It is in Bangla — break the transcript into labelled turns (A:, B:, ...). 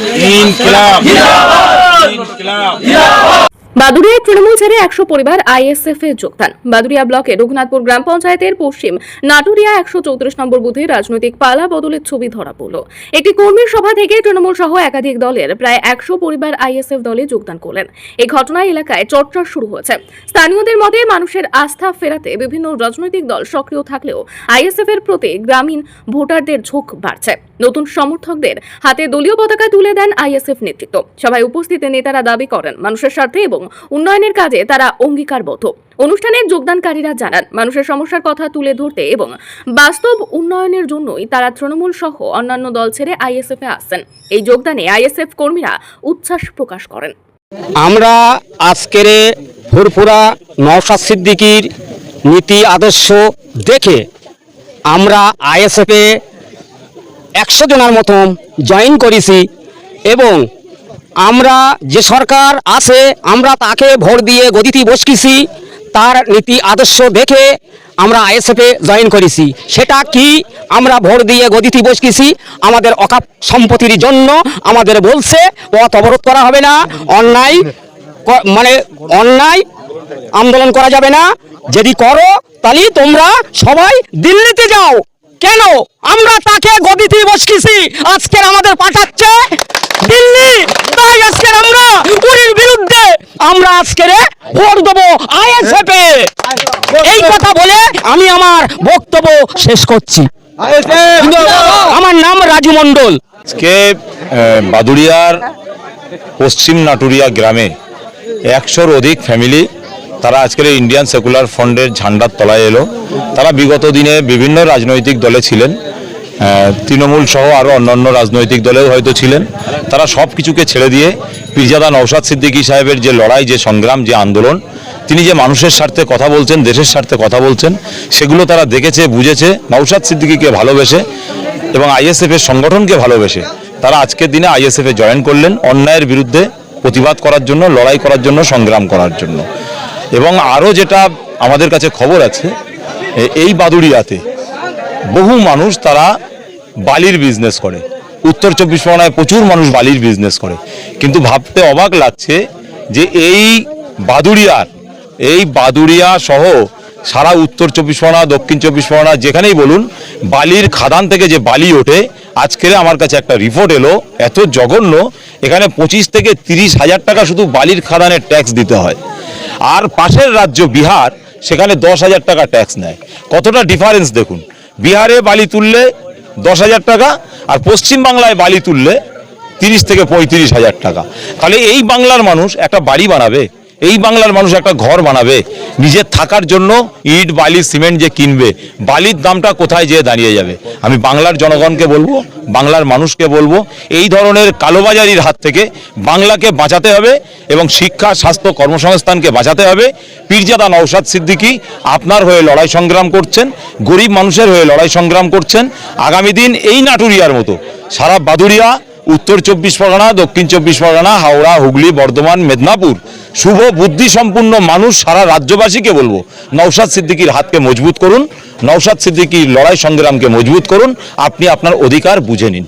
A: ইনকিলাব ইনকিলাব
B: বাদুড়িয়ায় তৃণমূল ছেড়ে একশো পরিবার আইএসএফ এ যোগদান। বাদুড়িয়া ব্লকে রঘুনাথপুর গ্রাম পঞ্চায়েতের পশ্চিম, নাটুরিয়া একশো চৌত্রিশ নম্বর বুথে রাজনৈতিক পালা বদলের ছবি ধরা পড়ল। একটি কর্মীর সভা থেকে তৃণমূল সহ একাধিক দলের প্রায় একশো পরিবার আইএসএফ দলে যোগদান করলেন। এই ঘটনায় এলাকায় চর্চা শুরু হয়েছে। স্থানীয়দের মতে, মানুষের আস্থা ফেরাতে বিভিন্ন রাজনৈতিক দল সক্রিয় থাকলেও আইএসএফ এর প্রতি গ্রামীণ ভোটারদের ঝোঁক বাড়ছে। নতুন সমর্থকদের হাতে দলীয় পতাকা তুলে দেন আইএসএফ নেতৃত্ব। সভায় উপস্থিত নেতারা দাবি করেন, মানুষের স্বার্থে এবং উন্নয়নের কাজে তারা অঙ্গীকারবদ্ধ। অনুষ্ঠানে যোগদানকারীরা জানান, মানুষের সমস্যার কথা তুলে ধরতে এবং বাস্তব উন্নয়নের জন্যই তারা তৃণমূল সহ অন্যান্য দল ছেড়ে আইএসএফ আসছেন। এই যোগদানে আইএসএফ কর্মীরা উচ্ছ্বাস প্রকাশ করেন।
C: আমরা আজকের ফুরফুরা নওশাদ সিদ্দিকির নীতি আদর্শ দেখে আমরা আইএসএফে একশো জনের মতন জয়েন করেছি এবং আমরা যে সরকার আছে, আমরা তাকে ভোট দিয়ে গদিতে বসকিছি তার নীতি আদর্শ দেখে আমরা আইএসএফে জয়েন করেছি। সেটা কি? আমরা ভোট দিয়ে গদিতে বসকিছি আমাদের অকাপ সম্পত্তির জন্য আমাদের বলছে, পথ অবরোধ করা হবে না, অন্যায় মানে অন্যায় আন্দোলন করা যাবে না। যদি করো তাহলে তোমরা সবাই দিল্লিতে যাও। কেন? আমরা তাকে গদিতে বসকিছি আজকের আমাদের পাঠাচ্ছে দিল্লি তাই আজকের আমরা উনির বিরুদ্ধে আমরা আজকের ভোট দেবো আইএসএফ এই কথা বলে আমি আমার বক্তব্য শেষ করছি। আমার নাম রাজু মণ্ডল।
A: আজকে বাদুড়িয়ার পশ্চিম নাটুরিয়া গ্রামে একশোর অধিক ফ্যামিলি তারা আজকের ইন্ডিয়ান সেকুলার ফ্রন্টের ঝান্ডার তলায় এলো। তারা বিগত দিনে বিভিন্ন রাজনৈতিক দলে ছিলেন। তৃণমূল সহ আরও অন্যান্য রাজনৈতিক দলেও হয়তো ছিলেন। তারা সব কিছুকে ছেড়ে দিয়ে পীরজাদা নৌসাদ সিদ্দিকী সাহেবের যে লড়াই, যে সংগ্রাম, যে আন্দোলন, তিনি যে মানুষের স্বার্থে কথা বলছেন, দেশের স্বার্থে কথা বলছেন, সেগুলো তারা দেখেছে, বুঝেছে নৌসাদ সিদ্দিকীকে ভালোবেসে এবং আইএসএফ এর সংগঠনকে ভালোবেসে তারা আজকের দিনে আইএসএফ জয়েন করলেন অন্যায়ের বিরুদ্ধে প্রতিবাদ করার জন্য, লড়াই করার জন্য, সংগ্রাম করার জন্য। এবং আরও যেটা আমাদের কাছে খবর আছে এই বাদুড়িয়াতে বহু মানুষ তারা বালির বিজনেস করে। উত্তর চব্বিশ পরগনায় প্রচুর মানুষ বালির বিজনেস করে। কিন্তু ভাবতে অবাক লাগছে যে এই বাদুড়িয়ার, এই বাদুড়িয়া সহ সারা উত্তর চব্বিশ পরগনা, দক্ষিণ চব্বিশ পরগনা, যেখানেই বলুন, বালির খাদান থেকে যে বালি ওঠে, আজকের আমার কাছে একটা রিপোর্ট এলো, এত জঘন্য, এখানে পঁচিশ থেকে তিরিশ হাজার টাকা শুধু বালির খাদানের ট্যাক্স দিতে হয়। আর পাশের রাজ্য বিহার, সেখানে দশ হাজার টাকা ট্যাক্স নেয়। কতটা ডিফারেন্স দেখুন। বিহারে বালি তুললে দশ হাজার টাকা আর পশ্চিম বাংলায় বালি তুললে তিরিশ থেকে পঁয়ত্রিশ হাজার টাকা। তাহলে এই বাংলার মানুষ একটা বাড়ি বানাবে, এই বাংলার মানুষ একটা ঘর বানাবে, নিজের থাকার জন্য ইট, বালি, সিমেন্ট যে কিনবে, বালির দামটা কোথায় যেয়ে দাঁড়িয়ে যাবে? আমি বাংলার জনগণকে বলব বাংলার মানুষকে বলব, এই ধরনের কালোবাজারির হাত থেকে বাংলাকে বাঁচাতে হবে এবং শিক্ষা, স্বাস্থ্য, কর্মসংস্থানকে বাঁচাতে হবে। পীরজাদা নৌসাদ সিদ্দিকি আপনার হয়ে লড়াই সংগ্রাম করছেন, গরিব মানুষের হয়ে লড়াই সংগ্রাম করছেন। আগামী দিন এই নাটুরিয়ার মতো, সারা বাদুরিয়া উত্তর চব্বিশ পরগনা, দক্ষিণ চব্বিশ পরগনা, হাওড়া, হুগলি, বর্ধমান, মেদিনীপুর। শুভ বুদ্ধিসম্পন্ন মানুষ সারা রাজ্যবাসীকে বলব। নৌসাদ সিদ্দিকির হাতকে মজবুত করুন নৌসাদ সিদ্দিকির লড়াই সংগ্রামকে মজবুত করুন। আপনি আপনার অধিকার বুঝে নিন।